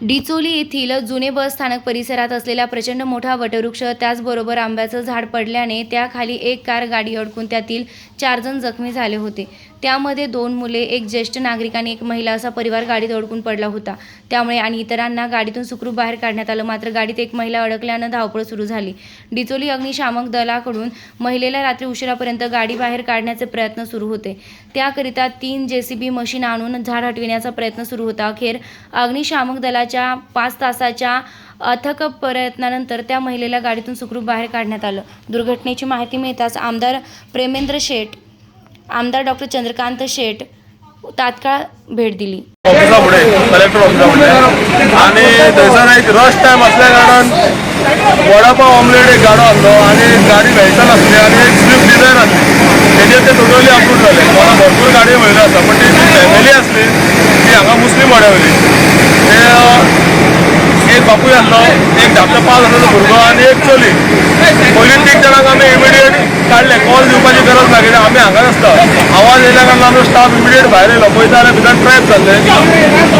डिचोली येथील जुने बस स्थानक परिसरात असलेला प्रचंड मोठा वटवृक्ष त्याचबरोबर आंब्याचं झाड पडल्याने त्याखाली एक कार गाडी अडकून त्यातील चार जण जखमी झाले होते. त्यामध्ये दोन मुले एक ज्येष्ठ नागरिक आणि एक महिला असा परिवार गाडीत अडकून पडला होता. त्यामुळे आणि इतरांना गाडीतून सुखरूप बाहेर काढण्यात आलं. मात्र गाडीत एक महिला अडकल्यानं धावपळ सुरू झाली. डिचोली अग्निशामक दलाकडून महिलेला रात्री उशिरापर्यंत गाडी बाहेर काढण्याचे प्रयत्न सुरू होते. त्याकरिता तीन जेसीबी मशीन आणून झाड हटविण्याचा प्रयत्न सुरू होता. अखेर अग्निशामक दलाच्या पाच तासाच्या अथक प्रयत्नानंतर त्या महिलेला गाडीतून सुखरूप बाहेर काढण्यात आलं. दुर्घटनेची माहिती मिळताच आमदार प्रेमेंद्र शेठ आमदार डॉक्टर चंद्रकांत शेठ तात्काळ भेट दिली. ऑफिसा कलेक्टर आनी थंयसर एक रश टायम असल्या कारणान वडा पाव ऑमलेट एक गाडो आसलो आनी गाडी व्हेकल आसली आनी एक स्विफ्ट डिझायर आसली तेजेर ते टोटली अप्रूव जाले मला भरपूर गाडयो मेळ्यो आसा पण ती फॅमिली आसली ती हांगा मुस्लीम वाड्यावयली ते एक बापूय आसलो एक धाकटो पांच वर्साचो भुरगो आनी एक चली. पयलीं तीग जाणांक आमी काढले कॉल दिवपाची गरज ना कित्याक आमी हांगाच आसता आवाज येयल्या कारणान आमचो स्टाफ इमिडिएट भायर येयलो पळयता जाल्यार भितर ट्रॅप जाल्ले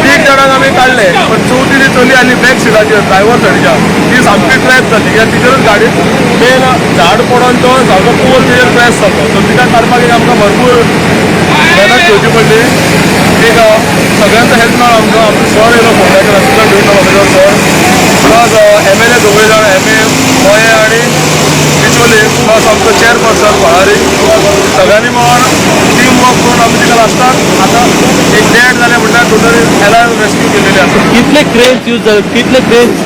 तीग जाणांक आमी काडले पण चवथी जी चली आनी बॅक सिटाचेर ड्रायव्हर सायडीच्या ती सामकी ट्रॅप जाल्ली कित्याक तिचेरूच गाडी मेन झाड पडोन तो सारको पोल तिचेर क्रॅश जाल्लो सो तिका काडपाक एक आमकां भरपूर मेहनत घेवची पडली. एक सगळ्यांचो हेल्प मेळ्ळो आमचो. आमचो सर येयलो फोंड्याचेर assistant divisional officer sir plus M L A दोगूय जाण एम ए गोंये प्लस आमचो चेअरपर्सन भळारी सगळ्यांनी मेळोन टीम वर्क करून आमी तिका लास्टाक आतां एक डेड जालें म्हणल्यार टोटली हेलान रेस्क्यू केलेली आसा कितले क्रेन्स यूज झाले? कितले क्रेन्स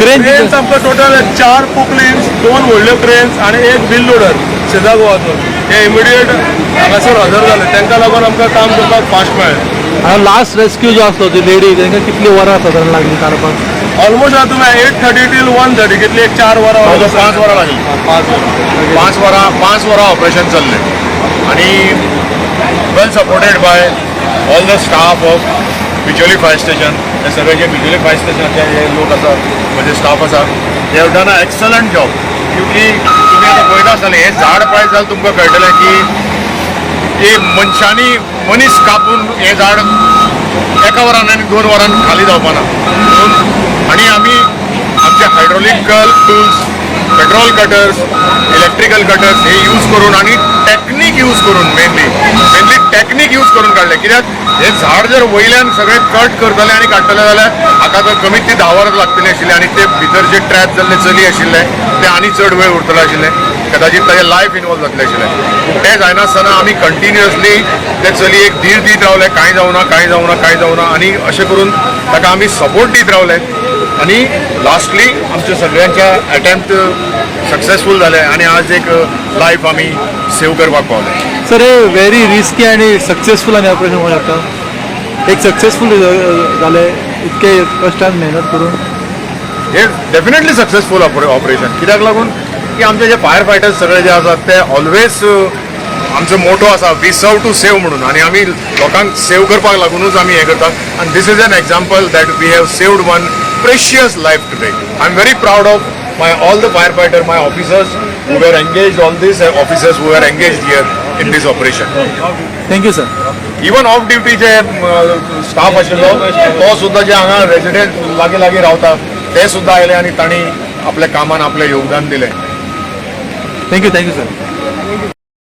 क्रेन्स आमकां टोटल चार पोकलीन्स दोन व्हडल्यो क्रेन्स आनी एक बिल लोडर सिधा गोवाचो हे इमिडिएट हांगासर हजर जाले तांकां लागून आमकां काम करपाक फास्ट मेळ्ळें लास्ट रेस्क्यू जो असतो ती लेडी तांकां कितली वरां साधारण लागली काडपाक ऑलमोस्ट आता तुम्ही eight thirty till one thirty कितली एक चार वरां पाच वरां लागली. पाच वरां. पाच वरां पाच वरां ऑपरेशन चल्लें आनी well supported by all the staff of Bicholim fire station हे सगळे जे बिचोली फायर स्टेशनाचे जे लोक आसा म्हणजे स्टाफ आसा they have done a excellent job क्युकी तुमी आतां पळयता आसतलें हें झाड पळयत जाल्यार तुमकां कळटलें की हे मनशांनी मनीस कापून हें झाड एका वरान आनी दोन वरान खाली जावपाना आणि आनी आमी आमचे tools petrol cutters electrical cutters हे यूज करून आणि टेक्निक यूज करून मेनली मेनली टेक्निक यूज करून काढले. कित्याक हे झाड जर वयल्यान सगळे कट करतले आनी काडटले जाल्यार हाका तर कमीत ती धा वरां लागतली आशिल्ली आनी ते भितर जे ट्रॅप जाल्ले चली आशिल्ले ते आनी चड वेळ उरतले आशिल्ले. कदाचित ताजे लायफ इनवॉल्व जातले आशिल्ले. ते जायनासतना आमी कंटिन्युअसली ते चलयेक धीर दीत रावले कांय जावना कांय जावना कांय जावना आनी अशें करून ताका आमी सपोर्ट दीत रावले. आणि लास्टली आमच्या सगळ्यांच्या अटेम्प्ट सक्सेसफूल जाले आणि आज एक लायफ आम्ही सेव्ह करपाक पावले. सर हे व्हेरी रिस्की आणि सक्सेसफुल आणि ऑपरेशन होऊ शकता. एक सक्सेसफुल झाले इतके कष्टान मेहनत करून. हे डेफिनेटली सक्सेसफूल ऑपरेशन कित्याक लागून? की आमचे जे फायर फायटर्स सगळे जे आसात ते ऑलवेज आमचो मोटो आसा वी सर्व टू सेव म्हणून. आणि आमी लोकांक सेव करपाक लागूनच आमी हे करतात. आनी this is an example that we have saved one precious life today I am very proud of my all the fire fighter my officers who were engage all these officers who are engage here in these operation thank you sir even off duty जे staff आशिल्लो तो सुद्धा जे हांगा resident लागीं लागीं रावता ते सुद्धा आयले आनी तांणी आपल्या कामान आपलें योगदान दिलें थँक्यू थँक्यू सर